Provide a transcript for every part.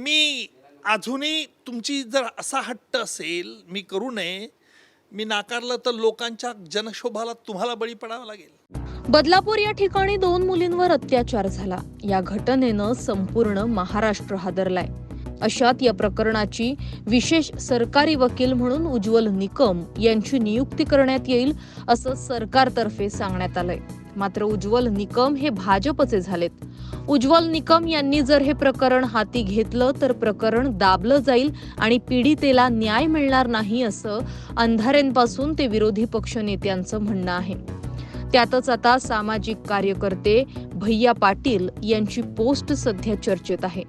मी अजूनही तुमची जर असा हट्ट असेल मी करू नये मी नाकारलं तर लोकांच्या जनशोभाला तुम्हाला बळी पडावं लागेल. बदलापूर या ठिकाणी दोन मुलींवर अत्याचार झाला. या घटनेनं संपूर्ण महाराष्ट्र हादरलाय. अशात या प्रकरणाची विशेष सरकारी वकील म्हणून उज्ज्वल निकम यांची नियुक्ती करण्यात येईल असं सरकारतर्फे सांगण्यात आलंय. मात्र उज्ज्वल निकम हे भाजपचे झालेत. उज्ज्वल निकम यांनी जर हे प्रकरण हाती घेतलं तर प्रकरण दाबलं जाईल आणि पीडितेला न्याय मिळणार नाही असं अंधारेंपासून ते विरोधी पक्ष नेत्यांचं म्हणणं आहे. त्यातच आता सामाजिक कार्यकर्ते भैया पाटील यांची पोस्ट सध्या चर्चेत आहे.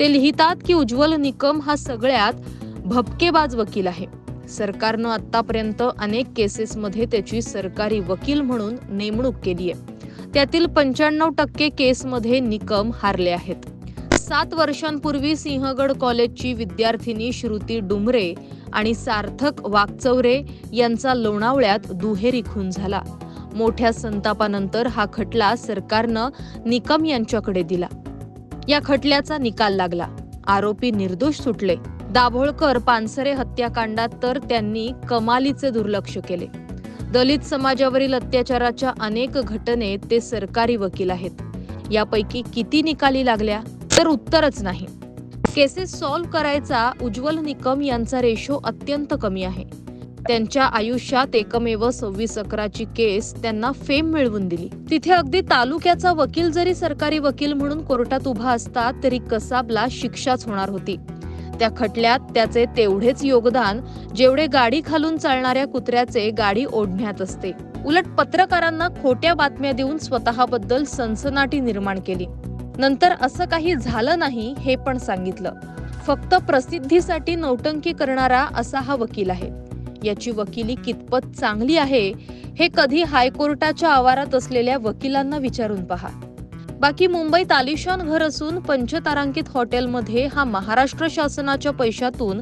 ते लिहितात की उज्ज्वल निकम हा सगळ्यात भपकेबाज वकील आहे. सरकारनं आतापर्यंत अनेक केसेसमध्ये त्याची सरकारी वकील म्हणून नेमणूक केली आहे. त्यातील पंच्याण्णव टक्के केसमध्ये निकम हारले आहेत. सात वर्षांपूर्वी सिंहगड कॉलेजची विद्यार्थिनी श्रुती डुमरे आणि सार्थक वाकचौरे यांचा लोणावळ्यात दुहेरी खून झाला. मोठ्या संतापानंतर हा खटला सरकारनं निकम यांच्याकडे दिला. या खटल्याचा निकाल लागला. आरोपी निर्दोष सुटले. दाभोळकर पानसरे हत्याकांडात तर त्यांनी कमालीचे दुर्लक्ष केले. दलित समाजावरील अत्याचाराच्या अनेक घटनेत ते सरकारी वकील आहेत. यापैकी किती निकाली लागल्या? तर उत्तरच नाही. केसेस सॉल्व्ह करायचा उज्ज्वल निकम यांचा रेशो अत्यंत कमी आहे. त्यांच्या आयुष्यात एकमेव सव्वीस अकराची केस त्यांना फेम मिळवून दिली. तिथे अगदी तालुक्याचा वकील जरी सरकारी वकील म्हणून कोर्टात उभा असता तरी कसाबला शिक्षाच होणार होती. त्या खटल्यात त्याचे तेवढेच योगदान जेवढे गाडी खालून चालणाऱ्या कुत्र्याचे गाडी ओढण्यात असते. उलट पत्रकारांना खोट्या बातम्या देऊन स्वतःबद्दल सनसनाटी निर्माण केली. नंतर असं काही झालं नाही हे पण सांगितलं. फक्त प्रसिद्धीसाठी नौटंकी करणारा असा हा वकील आहे. याची वकिली कितपत चांगली आहे हे कधी हायकोर्टाच्या आवारात असलेल्या वकिलांना विचारून पहा. बाकी मुंबईत आलिशान घर असून पंचतारांकित हॉटेलमध्ये हा महाराष्ट्र शासनाच्या पैशातून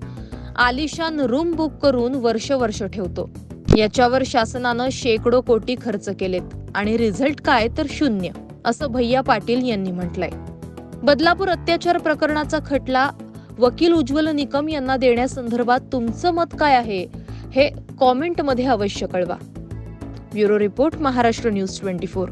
आलिशान रूम बुक करून वर्ष वर्ष ठेवतो. याच्यावर शासनानं शेकडो कोटी खर्च केलेत आणि रिझल्ट काय तर शून्य असं भैया पाटील यांनी म्हटलंय. बदलापूर अत्याचार प्रकरणाचा खटला वकील उज्ज्वल निकम यांना देण्यासंदर्भात तुमचं मत काय आहे हे कॉमेंटमध्ये अवश्य कळवा. Bureau report Maharashtra news twenty four.